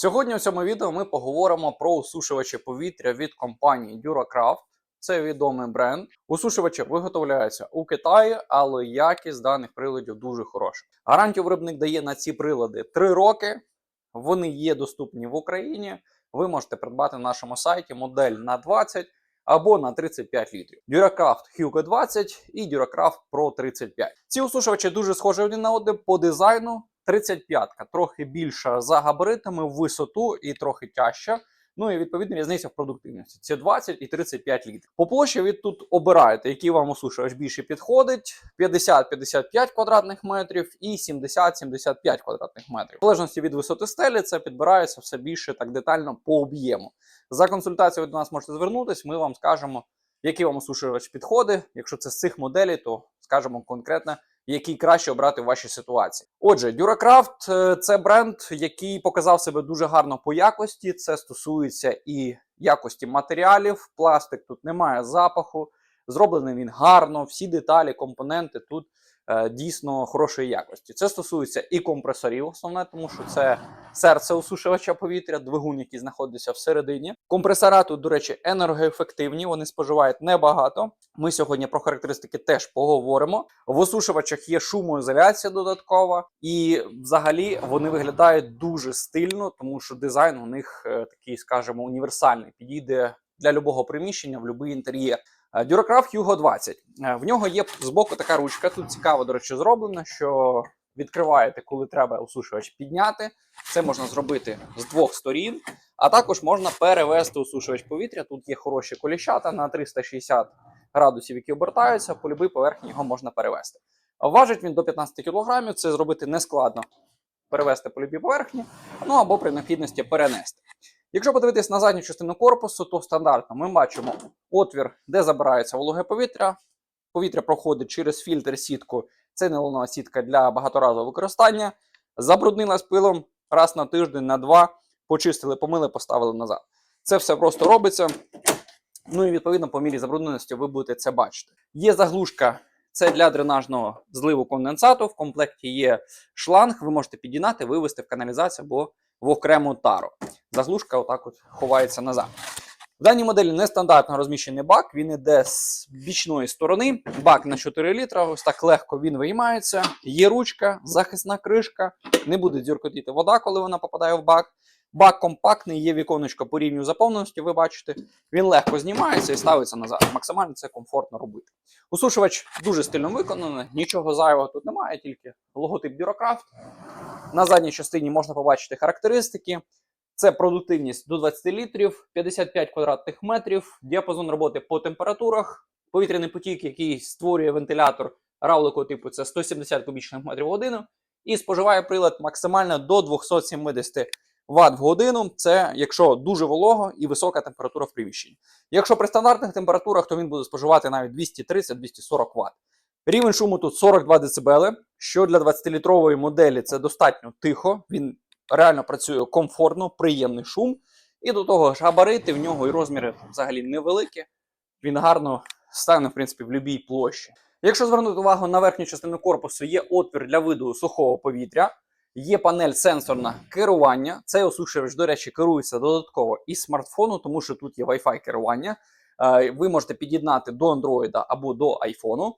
Сьогодні в цьому відео ми поговоримо про усушувачі повітря від компанії Duracraft. Це відомий бренд. Усушувачі виготовляються у Китаї, але якість даних приладів дуже хороша. Гарантію виробник дає на ці прилади 3 роки. Вони є доступні в Україні. Ви можете придбати на нашому сайті модель на 20 або на 35 літрів. Duracraft Hugo 20 і Duracraft Pro 35. Ці усушувачі дуже схожі один на один по дизайну. 35-ка трохи більша за габаритами, в висоту і трохи тяжча. Ну і відповідно різниця в продуктивності. Це 20 і 35 літрів. По площі ви тут обираєте, який вам осушувач більше підходить: 50-55 квадратних метрів і 70-75 квадратних метрів. В залежності від висоти стелі це підбирається все більше так детально по об'єму. За консультацією ви до нас можете звернутися, ми вам скажемо, який вам осушувач підходить. Якщо це з цих моделей, то скажемо конкретно який краще обрати в вашій ситуації. Отже, Duracraft е, – це бренд, який показав себе дуже гарно по якості. Це стосується і якості матеріалів. Пластик тут немає запаху. Зроблений він гарно, всі деталі, компоненти тут дійсно хорошої якості. Це стосується і компресорів, основне, тому що це серце осушувача повітря, двигун, який знаходиться всередині. Компресора тут, до речі, енергоефективні, вони споживають небагато. Ми сьогодні про характеристики теж поговоримо. В осушувачах є шумоізоляція додаткова, і взагалі вони виглядають дуже стильно, тому що дизайн у них е, такий, скажімо, універсальний. Підійде для любого приміщення в будь-який інтер'єр. Duracraft Hugo 20. Е, В нього є збоку така ручка. Тут цікаво, до речі, зроблено, що відкриваєте, коли треба осушувач підняти. Це можна зробити з двох сторін, а також можна перевести осушувач повітря. Тут є хороші коліщата на 360 градусів, які обертаються, по любій поверхні його можна перевести. Важить він до 15 кг, це зробити нескладно. Перевести по любій поверхні, ну або при необхідності перенести. Якщо подивитись на задню частину корпусу, то стандартно ми бачимо отвір, де забирається вологе повітря. Повітря проходить через фільтр сітку. Це нейлонова сітка для багаторазового використання. Забруднилась пилом раз на тиждень, на два, почистили, помили, поставили назад. Це все просто робиться. Ну і відповідно, по мірі забрудненості ви будете це бачити. Є заглушка, це для дренажного зливу конденсату. В комплекті є шланг, ви можете підігнати, вивести в каналізацію або в окрему тару. Заглушка отак от ховається назад. В даній моделі нестандартно розміщений бак, він іде з бічної сторони. Бак на 4 літра, ось так легко він виймається. Є ручка, захисна кришка, не буде дзюркотіти вода, коли вона попадає в бак. Бак компактний, є віконечко по рівню заповненості, ви бачите. Він легко знімається і ставиться назад. Максимально це комфортно робити. Усушувач дуже стильно виконаний, нічого зайвого тут немає, тільки логотип Duracraft. На задній частині можна побачити характеристики. Це продуктивність до 20 літрів, 55 квадратних метрів, діапазон роботи по температурах, повітряний потік, який створює вентилятор равлику типу, це 170 кубічних метрів в годину, і споживає прилад максимально до 270 Вт в годину. Це якщо дуже волого і висока температура в приміщенні. Якщо при стандартних температурах, то він буде споживати навіть 230-240 Вт. Рівень шуму тут 42 дБ, що для 20-літрової моделі це достатньо тихо. Він реально працює комфортно, приємний шум. І до того ж, габарити в нього і розміри взагалі невеликі. Він гарно стане, в принципі, в будь-якій площі. Якщо звернути увагу на верхню частину корпусу, є отвір для виду сухого повітря, є панель сенсорна керування. Цей осушувач, до речі, керується додатково із смартфону, тому що тут є Wi-Fi керування. Е, Ви можете під'єднати до Android або до iPhone.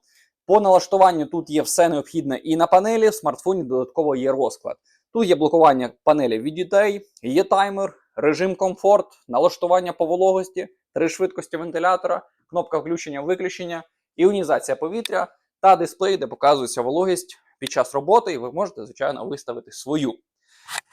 По налаштуванню тут є все необхідне і на панелі, в смартфоні додатково є розклад. Тут є блокування панелі від дітей, є таймер, режим комфорт, налаштування по вологості, три швидкості вентилятора, кнопка включення-виключення, іонізація повітря та дисплей, де показується вологість під час роботи, і ви можете, звичайно, виставити свою.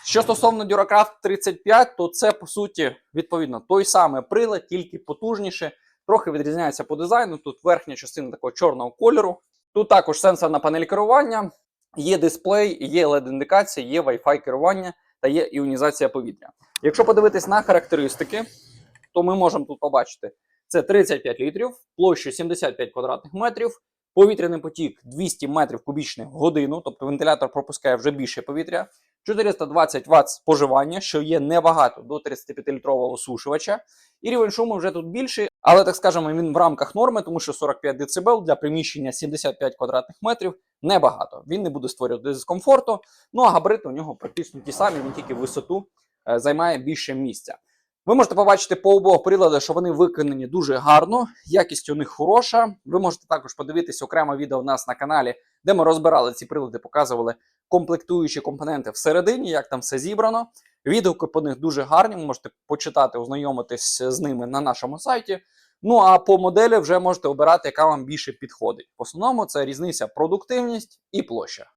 Що стосовно Duracraft 35, то це по суті відповідно той самий прилад, тільки потужніше. Трохи відрізняється по дизайну. Тут верхня частина такого чорного кольору. Тут також сенсорна панель керування, є дисплей, є LED-індикація, є Wi-Fi керування та є іонізація повітря. Якщо подивитись на характеристики, то ми можемо тут побачити це 35 літрів, площу 75 квадратних метрів, повітряний потік 200 метрів кубічних в годину, тобто вентилятор пропускає вже більше повітря. 420 Вт споживання, що є небагато до 35-літрового осушувача. І рівень шуму вже тут більший, але так скажемо, він в рамках норми, тому що 45 дБ для приміщення 75 квадратних метрів небагато. Він не буде створювати дискомфорту. Ну а габарити у нього практично ті самі, він тільки висоту е, займає більше місця. Ви можете побачити по обох приладах, що вони виконані дуже гарно, якість у них хороша. Ви можете також подивитися окреме відео в нас на каналі, де ми розбирали ці прилади, показували комплектуючі компоненти всередині, як там все зібрано. Відгуки по них дуже гарні. Ви можете почитати, ознайомитись з ними на нашому сайті. Ну а по моделі вже можете обирати, яка вам більше підходить. В основному це різниця продуктивність і площа.